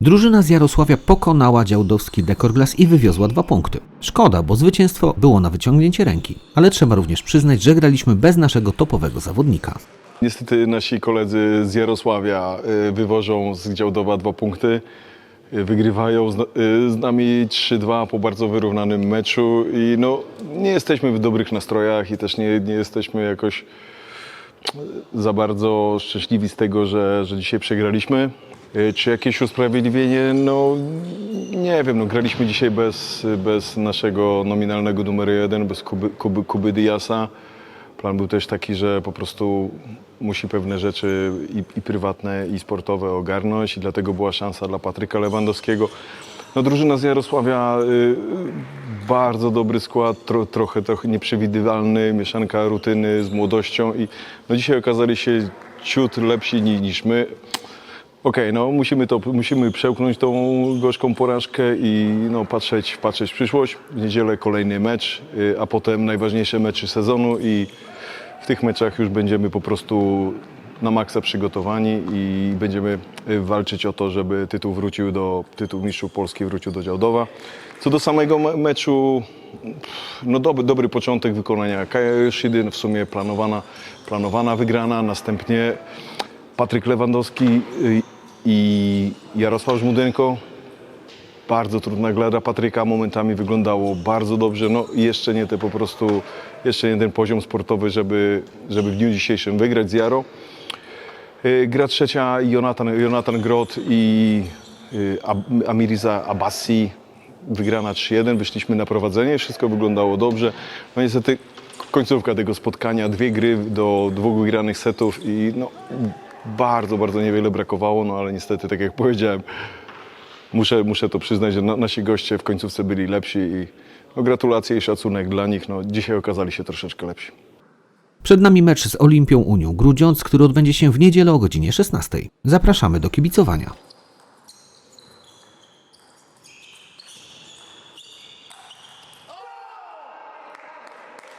Drużyna z Jarosławia pokonała działdowski Dekorglas i wywiozła dwa punkty. Szkoda, bo zwycięstwo było na wyciągnięcie ręki, ale trzeba również przyznać, że graliśmy bez naszego topowego zawodnika. Niestety nasi koledzy z Jarosławia y, wywożą z Działdowa dwa punkty. Y, Wygrywają z, y, nami 3-2 po bardzo wyrównanym meczu i no, nie jesteśmy w dobrych nastrojach i też nie, nie jesteśmy jakoś za bardzo szczęśliwi z tego, że, że dzisiaj przegraliśmy. Y, Czy jakieś usprawiedliwienie? No nie wiem, no, graliśmy dzisiaj bez, bez naszego nominalnego numeru jeden, bez Kuby, Kuby, Kuby Diasa. Plan był też taki, że po prostu musi pewne rzeczy i, i prywatne, i sportowe ogarnąć i dlatego była szansa dla Patryka Lewandowskiego. No, drużyna z Jarosławia, y, bardzo dobry skład, tro, trochę, trochę nieprzewidywalny, mieszanka rutyny z młodością i no, dzisiaj okazali się ciut lepsi ni, niż my. Okej, no musimy to, musimy przełknąć tą gorzką porażkę i no, patrzeć, patrzeć w przyszłość. W niedzielę kolejny mecz, y, a potem najważniejsze mecze sezonu i w tych meczach już będziemy po prostu na maksa przygotowani i będziemy y, walczyć o to, żeby tytuł wrócił do, tytuł mistrzów Polski wrócił do Działdowa. Co do samego me- meczu, no dobry, dobry początek wykonania Kaja Yoshidy, w sumie planowana, planowana wygrana, następnie Patryk Lewandowski y, i Jarosław Żmudenko. Bardzo trudna gra dla Patryka, momentami wyglądało bardzo dobrze. No jeszcze nie te po prostu, jeszcze nie ten poziom sportowy, żeby, żeby w dniu dzisiejszym wygrać z Jaro. Y, Gra trzecia Jonathan, Jonathan Grot i y, Amiriza Abbasi. Wygrana 3-1, wyszliśmy na prowadzenie, wszystko wyglądało dobrze. No niestety końcówka tego spotkania, dwie gry do dwóch wygranych setów i no, bardzo, bardzo niewiele brakowało, no ale niestety, tak jak powiedziałem, muszę, muszę to przyznać, że na, nasi goście w końcówce byli lepsi i no, gratulacje i szacunek dla nich. No, dzisiaj okazali się troszeczkę lepsi. Przed nami mecz z Olimpią Unią Grudziądz, który odbędzie się w niedzielę o godzinie 16. Zapraszamy do kibicowania.